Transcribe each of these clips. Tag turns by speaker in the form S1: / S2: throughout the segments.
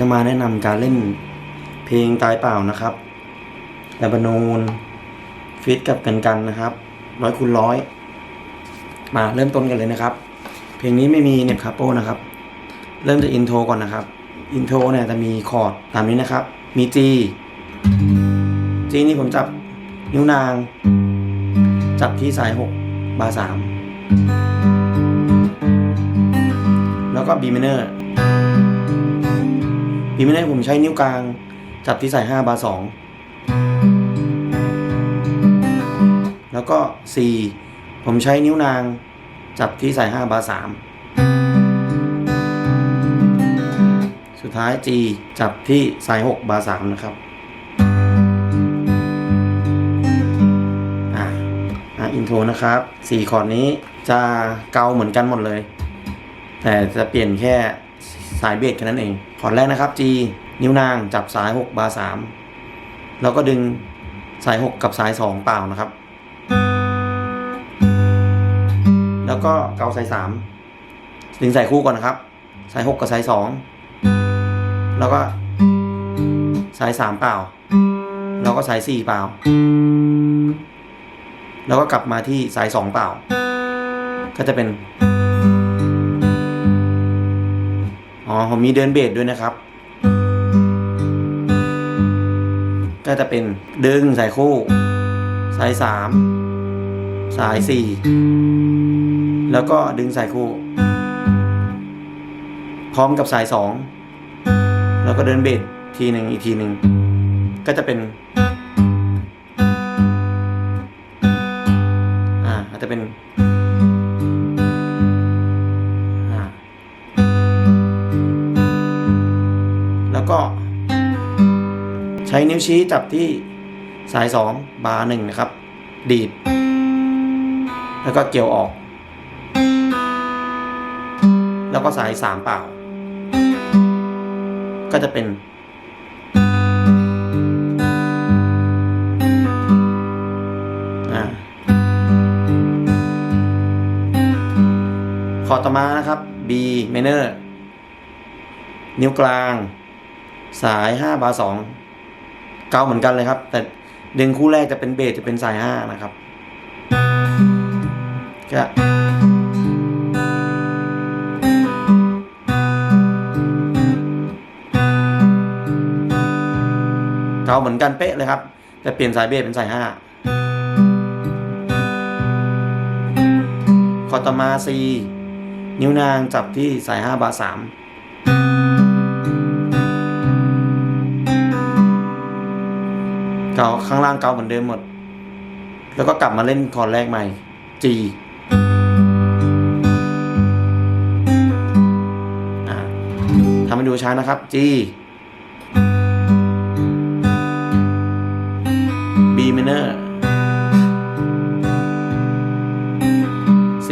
S1: จะมาแนะนำ
S2: การเล่นเพลงตายเปล่านะครับลาบานูนฟิตกับกันกันนะครับร้อยคูณร้อยมาเริ่มต้นกันเลยนะครับ เพลงนี้ไม่มีเน็บคาโป้นะครับ เริ่มจากอินโทรก่อนนะครับ อินโทรเนี่ยจะมีคอร์ดตามนี้นะครับ มี G G นี่ผมจับนิ้วนาง จับที่สายหกบาร์สามแล้วก็ B minor ปีไม่ได้ผมใช้นิ้วกลาง จับที่สาย5บาร์2แล้วก็ C ผมใช้นิ้วนาง จับที่สาย5บาร์3สุดท้าย G จับที่สาย6บาร์3นะครับอ่าอ่าอินโทรนะครับ4คอร์ดนี้จะเกาเหมือนกันหมดเลย แต่จะเปลี่ยนแค่ สายเบสแค่นั้นเองคอร์ดแรกนะครับ G นิ้วนางจับสาย 6 บาร์3แล้วก็ดึงสาย 6 กับสาย 2 เปล่านะครับ แล้วก็เกาสาย 3 ดึงสายคู่ก่อนนะครับ สาย 6 กับสาย 2 แล้วก็สาย 3 เปล่า แล้วก็สาย 4 เปล่า แล้วก็กลับมาที่สาย 2 เปล่า ก็จะเป็น อ๋อผมมีเดินเบสด้วยนะครับ ก็จะเป็นดึงสายคู่ สายสามสายสี่แล้วก็ดึงสายคู่ พร้อมกับสายสองแล้วก็เดินเบสทีหนึ่งอีกทีหนึ่งก็จะเป็น ช้นิ้วชี้จับที่สายสองบาร์หนึ่งนะครับ ดีด แล้วก็เกี่ยวออก แล้วก็สายสามเปล่า ก็จะเป็นคอต่อมานะครับ B minor นิ้วกลาง สาย 5 บาร์2 เกาเหมือนกันเลยครับ แต่ดึงคู่แรกจะเป็นเบสจะเป็นสาย5นะครับก็เกาเหมือนกันเป๊ะเลยครับ แต่เปลี่ยนสายเบสเป็นสาย5คอต่อมา C นิ้วนางจับที่สาย5บาร์3 เกาข้างล่างเกาเหมือนเดิมหมด แล้วก็กลับมาเล่นคอร์ดแรกใหม่ G ทำให้ดูช้านะครับ G B minor C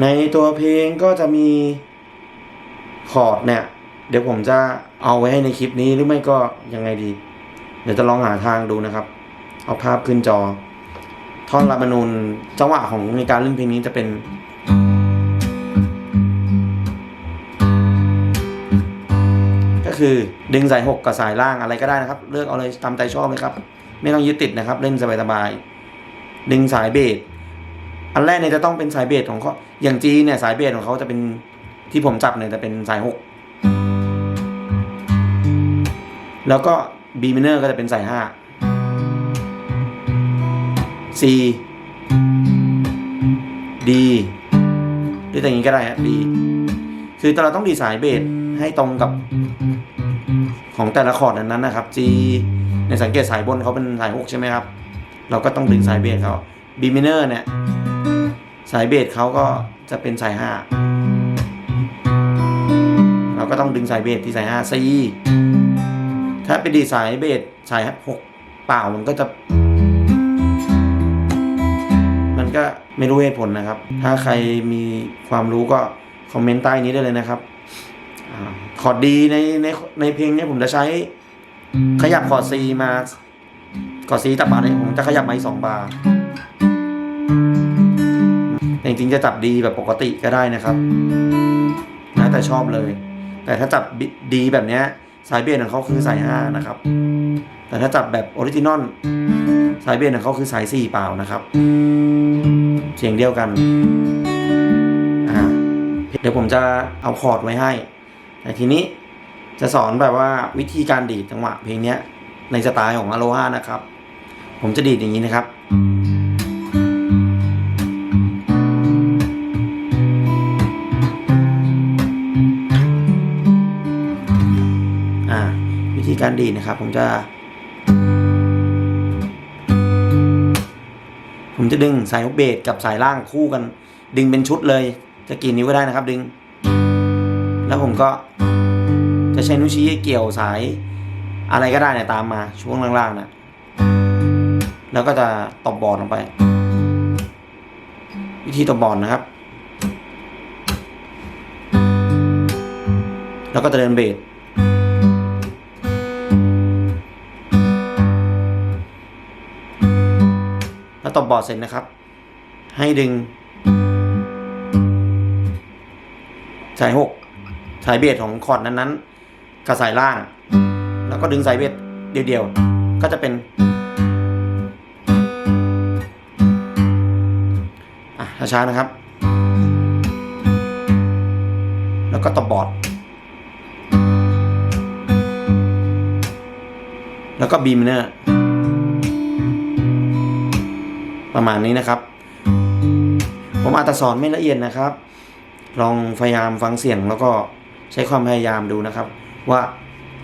S2: ในตัวเพลงก็จะมีคอร์ดเนี่ย เดี๋ยวผมจะเอาไว้ให้ในคลิปนี้หรือไม่ก็ยังไงดี เดี๋ยวจะลองหาทางดูนะครับ เอาภาพขึ้นจอ ท่อนลาบานูนจังหวะของในการเล่นเพลงนี้จะเป็นก็คือดึงสายหกกับสายล่างอะไรก็ได้นะครับ เลือกเอาเลยตามใจชอบเลยครับ ไม่ต้องยึดติดนะครับ เล่นสบายๆดึงสายเบส อันแรกเนี่ยจะต้องเป็นสายเบสของเขาอย่างจีเนี่ยสายเบสของเขาจะเป็นที่ผมจับเนี่ยจะเป็นสายหกแล้วก็ B minor ก็จะเป็นสายห้า C D หรือแต่อย่างนี้ก็ได้ฮะ D คือเราต้องดีสายเบสให้ตรงกับของแต่ละคอร์ดนั้นนะครับ G ในสังเกตสายบนเขาเป็นสายหกใช่ไหมครับ เราก็ต้องดึงสายเบสเขา B minor เนี่ย สายเบสเขาก็จะเป็นสายห้าเราก็ต้องดึงสายเบสที่สายห้า C ถ้าเป็นดีสายเบสสายหกเปล่ามันก็จะ มันก็ไม่รู้เหตุผลนะครับ ถ้าใครมีความรู้ก็คอมเมนต์ใต้นี้ได้เลยนะครับอาคอร์ดดีในในในเพลงนี้ผมจะใช้ ขยับคอร์ด C มาคอร์ด C ตับบาร์เนี่ยผมจะขยับมาอีกสองบาร์ จริงๆจะจับดีแบบปกติก็ได้นะครับนะแต่ชอบเลย แต่ถ้าจับดีแบบเนี้ยสายเบสของเขาคือสายห้านะครับ แต่ถ้าจับแบบออริจินอลสายเบสของเขาคือสายสี่เปล่านะครับ เสียงเดียวกันอ่าเดี๋ยวผมจะเอาคอร์ดไว้ให้ แต่ทีนี้จะสอนแบบว่าวิธีการดีดจังหวะเพลงเนี้ยในสไตล์ของอโลฮานะครับ ผมจะดีดอย่างนี้นะครับ วิธีการดีดนะครับ ผมจะ ผมจะดึงสายฮุกเบสกับสายล่างคู่กัน ดึงเป็นชุดเลย จะกี่นิ้วก็ได้นะครับ ดึง แล้วผมก็จะใช้นิ้วชี้เกี่ยวสายอะไรก็ได้เนี่ยตามมาช่วงล่างๆนะแล้วก็จะตบบอร์ดลงไป วิธีตบบอร์ดนะครับ แล้วก็จะเดินเบส ตบบอร์ดเสร็จนะครับ ให้ดึง สายหกสายเบสของคอร์ดนั้นๆกับสายล่าง แล้วก็ดึงสายเบสเดียวๆ ก็จะเป็นช้าๆนะครับ แล้วก็ตบบอร์ด แล้วก็บีมเนอร์ ประมาณนี้นะครับ ผมอาจจะสอนไม่ละเอียดนะครับ ลองพยายามฟังเสียงแล้วก็ใช้ความพยายามดูนะครับ ว่า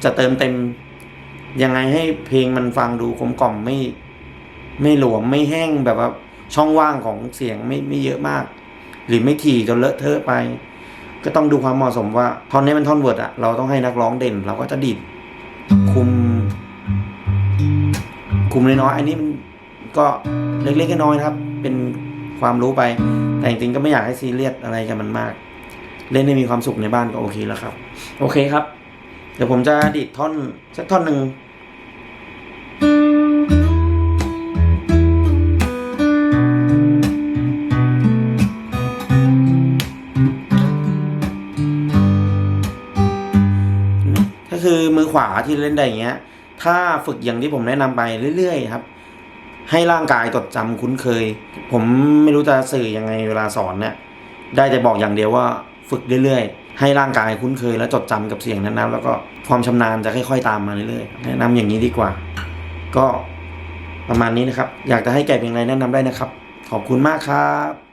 S2: จะเติมเต็มยังไงให้เพลงมันฟังดูกลมกล่อมไม่ไม่หลวมไม่แห้งแบบว่าช่องว่างของเสียงไม่ไม่เยอะมาก หรือไม่ถี่จนเลอะเทอะไป ก็ต้องดูความเหมาะสมว่าท่อนนี้เป็นท่อนเวิร์ดอะเราต้องให้นักร้องเด่น เราก็จะดีดคุม คุมน้อยๆอันนี้มัน ก็เล็กๆน้อยๆนะครับ เป็นความรู้ไป แต่จริงๆก็ไม่อยากให้ซีเรียสอะไรกับมันมาก เล่นให้มีความสุขในบ้านก็โอเคแล้วครับ โอเคครับ เดี๋ยวผมจะดีดท่อนสักท่อนหนึ่งก็คือมือขวาที่เล่นได้อย่างเงี้ย ถ้าฝึกอย่างที่ผมแนะนำไปเรื่อยๆ ครับ ให้ร่างกายจดจำคุ้นเคย ผมไม่รู้จะสื่อยังไงเวลาสอนเนี่ยได้แต่บอกอย่างเดียวว่าฝึกเรื่อยๆ ให้ร่างกายคุ้นเคย และจดจำกับเสียงนั้นๆแล้วก็ความชำนาญจะค่อยๆตามมาเรื่อยๆแนะนำอย่างนี้ดีกว่า ก็ประมาณนี้นะครับ อยากจะให้แก่เพลงไรแนะนำได้นะครับ ขอบคุณมากครับ